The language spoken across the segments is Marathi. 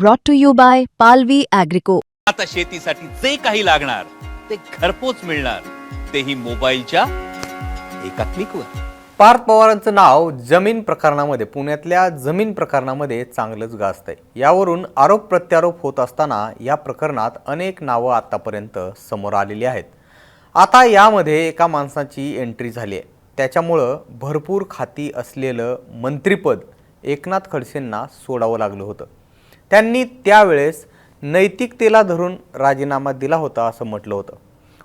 brought to you by Palvi Agrico. आता शेतीसाठी जे काही लागणार ते घरपोच मिळणार. तेही मोबाईलच्या एका क्लिकवर. पार्थ पवारांचं नाव जमीन प्रकरणामध्ये पुण्यातल्या जमीन प्रकरणामध्ये चांगलंच गाजतंय. यावरून आरोप प्रत्यारोप होत असताना या प्रकरणात अनेक नावं आतापर्यंत समोर आलेली आहेत. आता यामध्ये एका माणसाची एंट्री झाली आहे. त्याच्यामुळं भरपूर खाती असलेलं मंत्रिपद एकनाथ खडसेंना सोडावं लागलं होतं. त्यांनी त्यावेळेस नैतिकतेला धरून राजीनामा दिला होता असं म्हटलं होतं.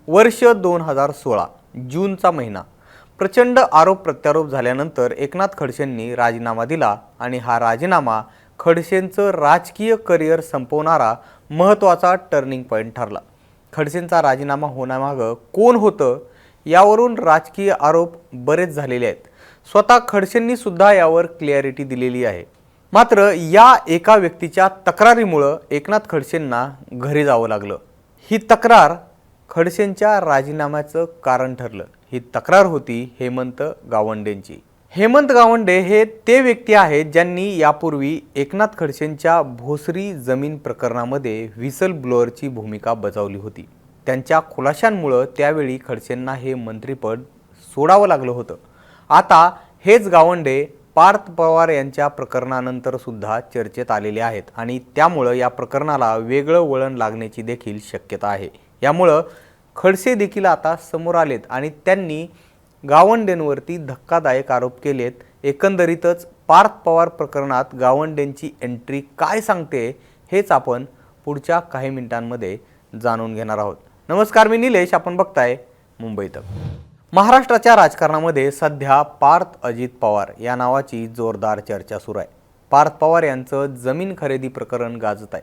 वर्ष दोन हजार सोळा जूनचा महिना. प्रचंड आरोप प्रत्यारोप झाल्यानंतर एकनाथ खडसेंनी राजीनामा दिला आणि हा राजीनामा खडसेंचं राजकीय करिअर संपवणारा महत्त्वाचा टर्निंग पॉईंट ठरला. खडसेंचा राजीनामा होण्यामागं कोण होतं यावरून राजकीय आरोप बरेच झालेले आहेत. स्वतः खडसेंनी सुद्धा यावर क्लॅरिटी दिलेली आहे. मात्र या एका व्यक्तीच्या तक्रारीमुळं एकनाथ खडसेंना घरी जावं लागलं. ही तक्रार खडसेंच्या राजीनाम्याचं कारण ठरलं. ही तक्रार होती हेमंत गावंडेंची. हेमंत गावंडे हे ते व्यक्ती आहेत ज्यांनी यापूर्वी एकनाथ खडसेंच्या भोसरी जमीन प्रकरणामध्ये व्हिसल ब्लोअरची भूमिका बजावली होती. त्यांच्या खुलाशांमुळं त्यावेळी खडसेंना हे मंत्रिपद सोडावं लागलं होतं. आता हेच गावंडे पार्थ पवार यांच्या प्रकरणानंतर सुद्धा चर्चेत आलेले आहेत आणि त्यामुळं या प्रकरणाला वेगळं वळण लागण्याची देखील शक्यता आहे. यामुळं खडसे देखील आता समोर आलेत आणि त्यांनी गावंडेंवरती धक्कादायक आरोप केलेत. एकंदरीतच पार्थ पवार प्रकरणात गावंडेंची एंट्री काय सांगते हेच आपण पुढच्या काही मिनिटांमध्ये जाणून घेणार आहोत. नमस्कार मी निलेश. आपण बघताय मुंबईत महाराष्ट्राच्या राजकारणामध्ये सध्या पार्थ अजित पवार या नावाची जोरदार चर्चा सुरू आहे. पार्थ पवार यांचं जमीन खरेदी प्रकरण गाजत आहे.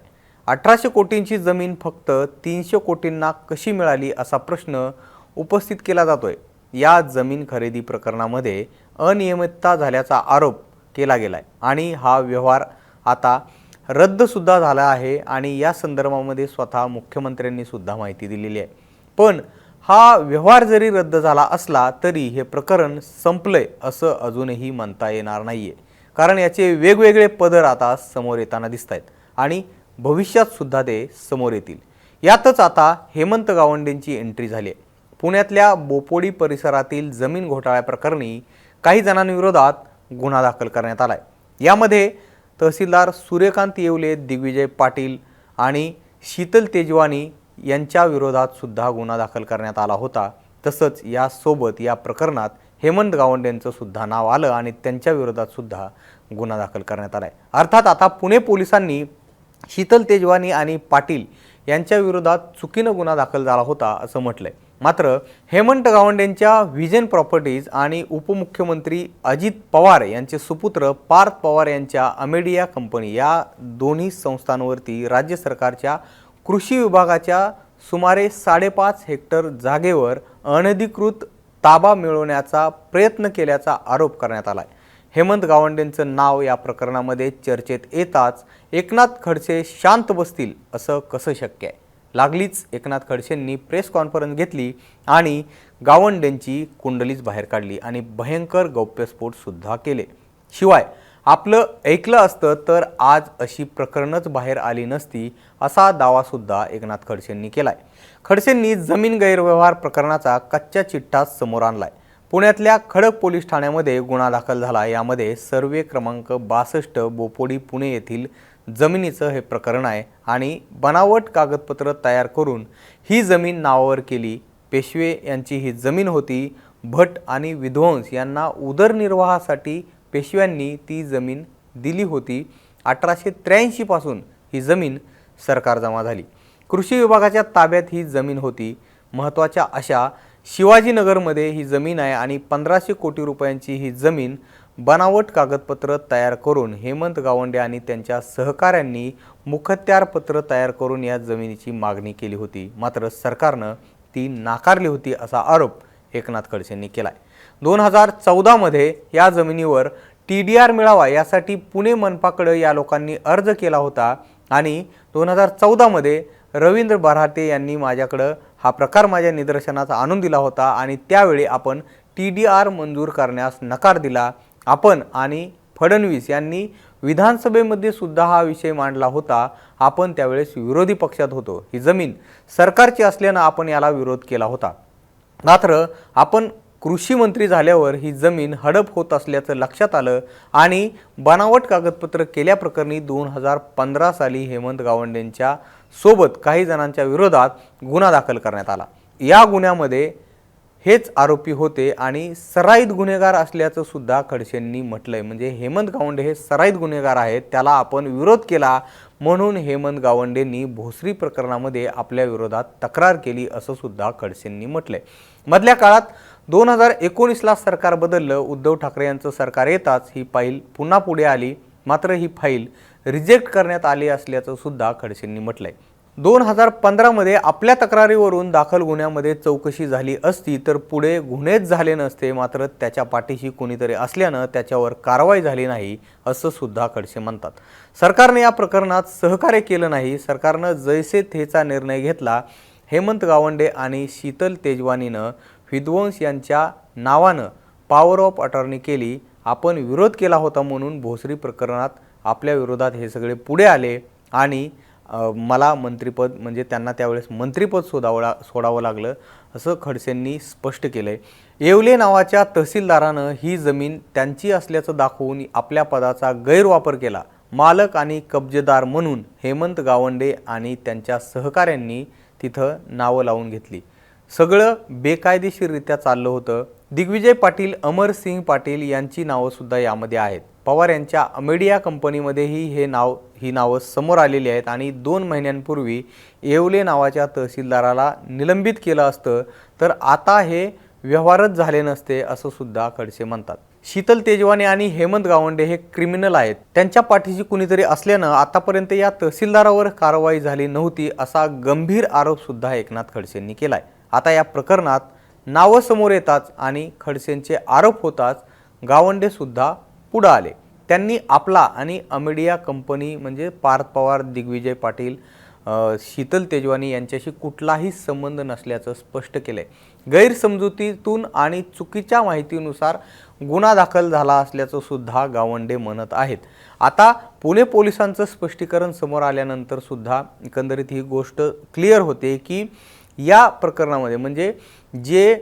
अठराशे कोटींची जमीन फक्त तीनशे कोटींना कशी मिळाली असा प्रश्न उपस्थित केला जातोय. या जमीन खरेदी प्रकरणामध्ये अनियमितता झाल्याचा आरोप केला गेला आहे आणि हा व्यवहार आता रद्दसुद्धा झाला आहे आणि या संदर्भामध्ये स्वतः मुख्यमंत्र्यांनी सुद्धा माहिती दिलेली आहे. पण हा व्यवहार जरी रद्द झाला असला तरी हे प्रकरण संपलंय असं अजूनही म्हणता येणार नाही आहे कारण याचे वेगवेगळे पदर आता समोर येताना दिसत आहेत आणि भविष्यात सुद्धा ते समोर येतील. यातच आता हेमंत गावंडेंची एंट्री झाली आहे. पुण्यातल्या बोपोडी परिसरातील जमीन घोटाळ्याप्रकरणी काही जणांविरोधात गुन्हा दाखल करण्यात आला आहे यामध्ये तहसीलदार सूर्यकांत येवले दिग्विजय पाटील आणि शीतल तेजवानी यांच्या विरोधात सुद्धा गुन्हा दाखल करण्यात आला होता. तसंच यासोबत या प्रकरणात हेमंत गावंडेंचं सुद्धा नाव आलं आणि त्यांच्या विरोधात सुद्धा गुन्हा दाखल करण्यात आला आहे अर्थात आता पुणे पोलिसांनी शीतल तेजवानी आणि पाटील यांच्या विरोधात चुकीनं गुन्हा दाखल झाला होता असं म्हटलं आहे मात्र हेमंत गावंडेंच्या व्हिजन प्रॉपर्टीज आणि उपमुख्यमंत्री अजित पवार यांचे सुपुत्र पार्थ पवार यांच्या अमेडिया कंपनी या दोन्ही संस्थांवरती राज्य सरकारच्या कृषी विभागाच्या सुमारे साडेपाच हेक्टर जागेवर अनधिकृत ताबा मिळवण्याचा प्रयत्न केल्याचा आरोप करण्यात आला आहे हेमंत गावंडेंचं नाव या प्रकरणामध्ये चर्चेत येताच एकनाथ खडसे शांत बसतील असं कसं शक्य आहे? लागलीच एकनाथ खडसेंनी प्रेस कॉन्फरन्स घेतली आणि गावंडेंची कुंडलीच बाहेर काढली आणि भयंकर गौप्यस्फोटसुद्धा केले. शिवाय आपलं ऐकलं असतं तर आज अशी प्रकरणच बाहेर आली नसती असा दावासुद्धा एकनाथ खडसेंनी केला आहे खडसेंनी जमीन गैरव्यवहार प्रकरणाचा कच्च्या चिठ्ठा समोर आणलाय. पुण्यातल्या खडक पोलीस ठाण्यामध्ये गुन्हा दाखल झाला. यामध्ये सर्वे क्रमांक बासष्ट बोपोडी पुणे येथील जमिनीचं हे प्रकरण आहे आणि बनावट कागदपत्र तयार करून ही जमीन नावावर केली. पेशवे यांची ही जमीन होती. भट आणि विध्वंस यांना उदरनिर्वाहासाठी पेशव्यांनी ती जमीन दिली होती. अठराशे त्र्याऐंशीपासून ही जमीन सरकार जमा झाली. कृषी विभागाच्या ताब्यात ही जमीन होती. महत्त्वाच्या अशा शिवाजीनगरमध्ये ही जमीन आहे आणि पंधराशे कोटी रुपयांची ही जमीन बनावट कागदपत्र तयार करून हेमंत गावंडे आणि त्यांच्या सहकाऱ्यांनी मुखत्यारपत्र तयार करून या जमिनीची मागणी केली होती. मात्र सरकारनं ती नाकारली होती असा आरोप एकनाथ खडसेंनी आहे दोन हजार चौदामध्ये या जमिनीवर टी डी आर मिळावा यासाठी पुणे मनपाकडं या लोकांनी अर्ज केला होता आणि दोन हजार चौदामध्ये रवींद्र बराटे यांनी माझ्याकडं हा प्रकार माझ्या निदर्शनास आणून दिला होता आणि त्यावेळी आपण टी डी आर मंजूर करण्यास नकार दिला. आपण आणि फडणवीस यांनी विधानसभेमध्ये सुद्धा हा विषय मांडला होता. आपण त्यावेळेस विरोधी पक्षात होतो. ही जमीन सरकारची असल्यानं आपण याला विरोध केला होता. मात्र आपण कृषी मंत्री झाल्यावर ही जमीन हडप होत असल्याचं लक्षात आलं आणि बनावट कागदपत्र केल्याप्रकरणी दोन हजार पंधरा साली हेमंत गावंडेंच्या सोबत काही जणांच्या विरोधात गुन्हा दाखल करण्यात आला. या गुन्ह्यामध्ये हेच आरोपी होते आणि सराईत गुन्हेगार असल्याचं सुद्धा खडसेंनी म्हटलंय. म्हणजे हेमंत गावंडे हे सराईत गुन्हेगार आहेत त्याला आपण विरोध केला म्हणून हेमंत गावंडेंनी भोसरी प्रकरणामध्ये आपल्या विरोधात तक्रार केली असं सुद्धा खडसेंनी म्हटलंय. मधल्या काळात दोन हजार एकोणीसला सरकार बदललं उद्धव ठाकरे यांचं सरकार येताच ही फाईल पुन्हा पुढे आली मात्र ही फाईल रिजेक्ट करण्यात आली असल्याचं सुद्धा खडसेंनी म्हटलंय. दोन हजार पंधरामध्ये आपल्या तक्रारीवरून दाखल गुन्ह्यामध्ये चौकशी झाली असती तर पुढे गुन्हेच झाले नसते मात्र त्याच्या पाठीशी कोणीतरी असल्यानं त्याच्यावर कारवाई झाली नाही असं सुद्धा खडसे म्हणतात. सरकारने या प्रकरणात सहकार्य केलं नाही. सरकारनं जैसे थेचा निर्णय घेतला. हेमंत गावंडे आणि शीतल तेजवानीनं विध्वंस यांच्या नावानं पॉवर ऑफ अटॉर्नी केली. आपण विरोध केला होता म्हणून भोसरी प्रकरणात आपल्या विरोधात हे सगळे पुढे आले आणि मला मंत्रिपद म्हणजे त्यांना त्यावेळेस मंत्रिपद सोडावं ला सोडावं लागलं असं खडसेंनी स्पष्ट केलं आहे येवले नावाच्या तहसीलदारानं ही जमीन त्यांची असल्याचं दाखवून आपल्या पदाचा गैरवापर केला. मालक आणि कब्जेदार म्हणून हेमंत गावंडे आणि त्यांच्या सहकाऱ्यांनी तिथं नावं लावून घेतली. सगळं बेकायदेशीररित्या चाललं होतं. दिग्विजय पाटील अमरसिंग पाटील यांची नावंसुद्धा यामध्ये आहेत. पवार यांच्या अमेडिया कंपनीमध्येही हे नाव ही नावं समोर आलेली आहेत आणि दोन महिन्यांपूर्वी येवले नावाच्या तहसीलदाराला निलंबित केलं असतं तर आता हे व्यवहारच झाले नसते असं सुद्धा खडसे म्हणतात. शीतल तेजवाने आणि हेमंत गावंडे हे क्रिमिनल आहेत. त्यांच्या पाठीशी कुणीतरी असल्यानं आतापर्यंत या तहसीलदारावर कारवाई झाली नव्हती असा गंभीर आरोप सुद्धा एकनाथ खडसेंनी केलाय. आता या प्रकरणात नावं समोर येताच आणि खडसेंचे आरोप होताच गावंडे सुद्धा पुढं आले. त्यांनी आपला आणि अमेडिया कंपनी म्हणजे पार्थ पवार दिग्विजय पाटील शीतल तेजवानी यांच्याशी कुठलाही संबंध नसल्याचं स्पष्ट केलंय. गैरसमजुतीतून आणि चुकीच्या माहितीनुसार गुन्हा दाखल झाला असल्याचं सुद्धा गावंडे म्हणत आहेत. आता पुणे पोलिसांचं स्पष्टीकरण समोर आल्यानंतर सुद्धा एकंदरीत ही गोष्ट क्लिअर होते की या प्रकरणामध्ये म्हणजे जे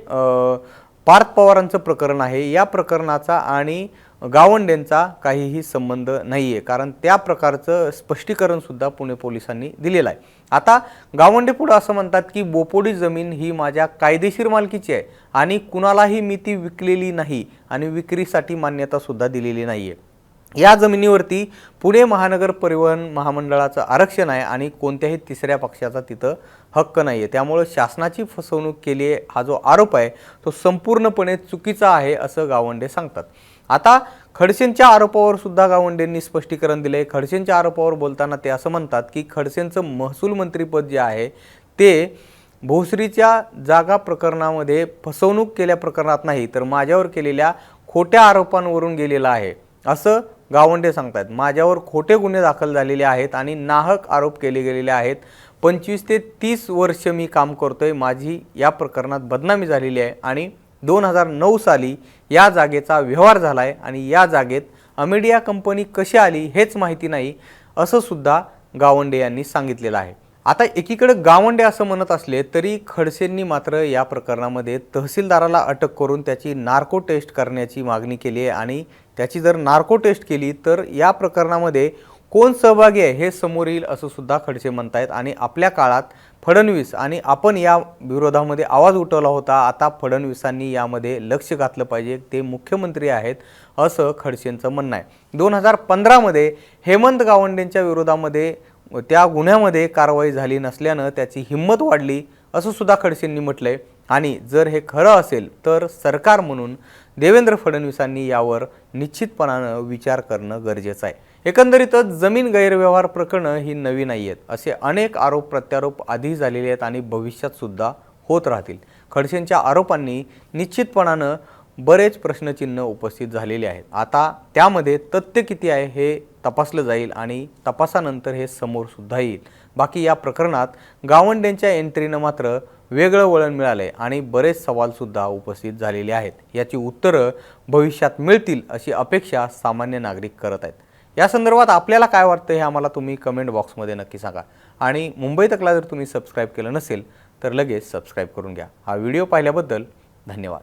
पार्थ पवारांचं प्रकरण आहे या प्रकरणाचा आणि गावंडेंचा काहीही संबंध नाही आहे कारण त्या प्रकारचं स्पष्टीकरणसुद्धा पुणे पोलिसांनी दिलेलं आहे. आता गावंडे पुढं असं म्हणतात की बोपोडी जमीन ही माझ्या कायदेशीर मालकीची आहे आणि कुणालाही मी ती विकलेली नाही आणि विक्रीसाठी मान्यतासुद्धा दिलेली नाही आहे या जमिनीवरती पुणे महानगर परिवहन महामंडळाचं आरक्षण आहे आणि कोणत्याही तिसऱ्या पक्षाचा तिथं हक्क नाही आहे त्यामुळं शासनाची फसवणूक केली आहे हा जो आरोप आहे तो संपूर्णपणे चुकीचा आहे असं गावंडे सांगतात. आता खडसेंच्या आरोपावर सुद्धा गावंडेंनी स्पष्टीकरण दिले खडसेंच्या आरोपावर बोलताना ते असं म्हणतात की खडसेंचं महसूल मंत्रीपद जे आहे ते भोसरीच्या जागा प्रकरणामध्ये फसवणूक केल्या प्रकरणात नाही तर माझ्यावर केलेल्या खोट्या आरोपांवरून गेलेलं आहे असं गावंडे सांगतात माझ्यावर खोटे गुन्हे दाखल झालेले आहेत आणि नाहक आरोप केले गेलेले आहेत. पंचवीस ते तीस वर्ष मी काम करतोय माझी या प्रकरणात बदनामी झालेली आहे आणि दोन हजार नऊ साली या जागेचा व्यवहार झाला आहे आणि या जागेत अमेडिया कंपनी कशी आली हेच माहिती नाही असं सुद्धा गावंडे यांनी सांगितलेलं आहे. आता एकीकडे गावंडे असं म्हणत असले तरी खडसेंनी मात्र या प्रकरणामध्ये तहसीलदाराला अटक करून त्याची नार्को टेस्ट करण्याची मागणी केली आहे आणि त्याची जर नार्को टेस्ट केली तर या प्रकरणामध्ये कोण सहभागी आहे हे समोर येईल असं सुद्धा खडसे म्हणतायत. आणि आपल्या काळात फडणवीस आणि आपण या विरोधामध्ये आवाज उठवला होता. आता फडणवीसांनी यामध्ये लक्ष घातलं पाहिजे. ते मुख्यमंत्री आहेत असं खडसेंचं म्हणणं आहे. दोन हजार पंधरामध्ये हेमंत गावंडेंच्या विरोधामध्ये त्या गुन्ह्यामध्ये कारवाई झाली नसल्यानं त्याची हिंमत वाढली असं सुद्धा खडसेंनी म्हटलंय. आणि जर हे खरं असेल तर सरकार म्हणून देवेंद्र फडणवीसांनी यावर निश्चितपणानं विचार करणं गरजेचं आहे. एकंदरीतच जमीन गैरव्यवहार प्रकरणं ही नवी नाही आहेत असे अनेक आरोप प्रत्यारोप आधी झालेले आहेत आणि भविष्यात सुद्धा होत राहतील. खडसेंच्या आरोपांनी निश्चितपणानं बरेच प्रश्नचिन्ह उपस्थित झालेले आहेत. आता त्यामध्ये तथ्य किती आहे हे तपासलं जाईल आणि तपासानंतर हे समोर सुद्धा येईल. बाकी या प्रकरणात गावंडेंच्या एंट्रीनं मात्र वेगळं वळण मिळालं आहे आणि बरेच सवालसुद्धा उपस्थित झालेले आहेत. याची उत्तरं भविष्यात मिळतील अशी अपेक्षा सामान्य नागरिक करत आहेत. या संदर्भात आपल्याला काय वाटतं हे आम्हाला तुम्ही कमेंट बॉक्समध्ये नक्की सांगा. आणि मुंबई तकला जर तुम्ही सबस्क्राईब केलं नसेल तर लगेच सबस्क्राईब करून घ्या. हा व्हिडिओ पाहिल्याबद्दल धन्यवाद.